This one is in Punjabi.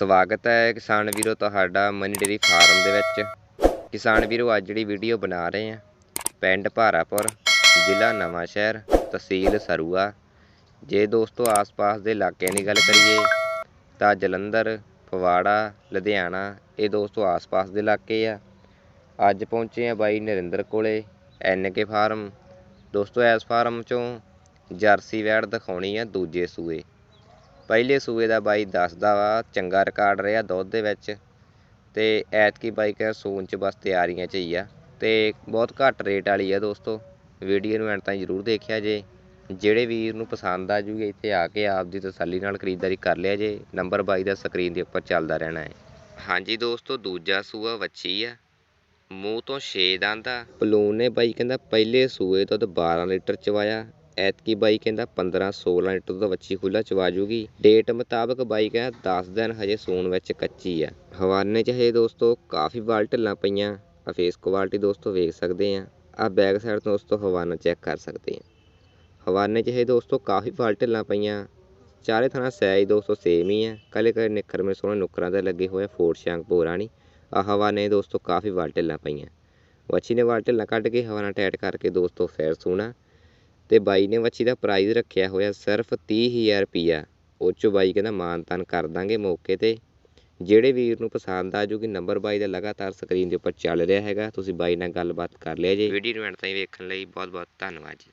ਸਵਾਗਤ ਹੈ ਕਿਸਾਨ ਵੀਰੋ ਤੁਹਾਡਾ ਮਨੀ ਡੇਰੀ ਫਾਰਮ ਦੇ ਵਿੱਚ। ਕਿਸਾਨ ਵੀਰੋ, ਅੱਜ ਜਿਹੜੀ ਵੀਡੀਓ ਬਣਾ ਰਹੇ ਹਾਂ, ਪਿੰਡ ਭਾਰਾਪੁਰ, ਜ਼ਿਲ੍ਹਾ ਨਵਾਂ ਸ਼ਹਿਰ, ਤਹਿਸੀਲ ਸਰੂਆ। ਜੇ ਦੋਸਤੋ, ਆਸ-ਪਾਸ ਦੇ ਇਲਾਕਿਆਂ ਦੀ ਗੱਲ ਕਰੀਏ, ਤਾਂ ਜਲੰਧਰ ਫਵਾੜਾ ਲੁਧਿਆਣਾ, ਇਹ ਦੋਸਤੋ ਆਸ-ਪਾਸ ਦੇ ਇਲਾਕੇ ਆ। ਅੱਜ ਪਹੁੰਚੇ ਆ ਬਾਈ ਨਰਿੰਦਰ ਕੋਲੇ ਐਨਕੇ ਫਾਰਮ ਦੋਸਤੋ, ਇਸ ਫਾਰਮ ਚੋਂ ਜਰਸੀ ਵੈੜ ਦਿਖਾਉਣੀ ਆ ਦੂਜੇ ਸੂਏ। ਪਹਿਲੇ ਸੂਏ ਦਾ ਬਾਈ ਦੱਸਦਾ ਵਾ, ਚੰਗਾ ਰਿਕਾਰਡ ਰਿਹਾ ਦੁੱਧ ਦੇ ਵਿੱਚ ਅਤੇ ਐਤਕੀ ਬਾਈ ਕਹਿੰਦਾ ਸੂਣ ਚ ਬਸ ਤਿਆਰੀਆਂ ਚ ਹੀ ਆ ਅਤੇ ਬਹੁਤ ਘੱਟ ਰੇਟ ਵਾਲੀ ਆ ਦੋਸਤੋ ਵੀਡੀਓ ਨੂੰ ਐਂਡ ਤਾਈਂ ਜ਼ਰੂਰ ਦੇਖਿਆ ਜੇ, ਜਿਹੜੇ ਵੀਰ ਨੂੰ ਪਸੰਦ ਆ ਜੂਗੀ ਇੱਥੇ ਆ ਕੇ ਆਪ ਦੀ ਤਸੱਲੀ ਨਾਲ ਖਰੀਦਦਾਰੀ ਕਰ ਲਿਆ ਜੇ ਨੰਬਰ ਬਾਈ ਦਾ ਸਕਰੀਨ ਦੇ ਉੱਪਰ ਚੱਲਦਾ ਰਹਿਣਾ ਹੈ। ਹਾਂਜੀ ਦੋਸਤੋ, ਦੂਜਾ ਸੂਆ ਵੱਛੀ ਆ, ਮੂੰਹ ਤੋਂ 6 ਦੰਦ ਆ ਪਲੂਨ ਨੇ ਬਾਈ ਕਹਿੰਦਾ ਪਹਿਲੇ ਸੂਏ ਤੋਂ ਤਾਂ 12 ਲੀਟਰ ਚਵਾਇਆ ਐਤਕੀ ਬਾਈ ਕਹਿੰਦਾ 15 16 ਲੀਟਰ ਤੋਂ ਵੱਛੀ ਖੁੱਲਾ ਚਵਾ ਜੂਗੀ। ਡੇਟ ਮੁਤਾਬਕ ਬਾਈ ਕਹਿੰਦਾ 10 ਦਿਨ ਹਜੇ ਸੂਣ ਵਿੱਚ ਕੱਚੀ ਆ। ਹਵਾਨੇ ਚ ਹਜੇ ਦੋਸਤੋ ਕਾਫੀ ਵਾਲ ਢਿੱਲਾਂ ਪਈਆਂ। ਆ ਫੇਸ ਕੁਆਲਿਟੀ ਦੋਸਤੋ ਵੇਖ ਸਕਦੇ ਆ। ਆ ਬੈਕ ਸਾਈਡ ਤੋਂ ਦੋਸਤੋ ਹਵਾਨਾ ਚੈੱਕ ਕਰ ਸਕਦੇ ਆ। ਹਵਾਨੇ ਚ ਹਜੇ ਦੋਸਤੋ ਕਾਫੀ ਵਾਲ ਢਿੱਲਾਂ ਪਈਆਂ। ਚਾਰੇ ਥਾਂ ਸਾਈਜ਼ ਦੋਸਤੋ ਸੇਮ ਹੀ ਆ। ਕਲੇ ਕਲੇ ਨਿੱਖਰ ਮੇ ਸੋਹਣੇ ਨੁੱਕਰਾਂ ਤੇ ਲੱਗੇ ਹੋਏ ਫੋਰ ਸ਼ਾਂਕ ਭੋਰਾ ਨੀ ਆ ਹਵਾ ਨੇ ਦੋਸਤੋ ਕਾਫੀ ਵਾਲ ਢਿੱਲਾਂ ਪਈਆਂ। ਵੱਛੀ ਨੇ ਵਾਲ ਢਿੱਲਾਂ ਕੱਢ ਕੇ ਹਵਾਨਾ ਟੈਟ ਕਰਕੇ ਦੋਸਤੋ ਫੇਰ ਸੂਣਾ। ਅਤੇ ਬਾਈ ਨੇ ਮੱਛੀ ਦਾ ਪ੍ਰਾਈਜ਼ ਰੱਖਿਆ ਹੋਇਆ ਸਿਰਫ ਤੀਹ ਹਜ਼ਾਰ ਰੁਪਈਆ। ਉਹ 'ਚੋਂ ਬਾਈ ਕਹਿੰਦਾ, ਮਾਨ ਤਾਨ ਕਰ ਦਾਂਗੇ ਮੌਕੇ ਤੇ। ਜਿਹੜੇ ਵੀਰ ਨੂੰ ਪਸੰਦ ਆ ਜੂਗੀ ਨੰਬਰ ਬਾਈ ਦਾ ਲਗਾਤਾਰ ਸਕਰੀਨ ਦੇ ਉੱਪਰ ਚੱਲ ਰਿਹਾ ਹੈਗਾ। ਤੁਸੀਂ ਬਾਈ ਨਾਲ ਗੱਲਬਾਤ ਕਰ ਲਿਆ ਜੇ। ਵੀਡੀਓ ਨੂੰ ਐਂਡ ਤਾਈਂ ਵੇਖਣ ਲਈ ਬਹੁਤ ਬਹੁਤ ਧੰਨਵਾਦ ਜੀ।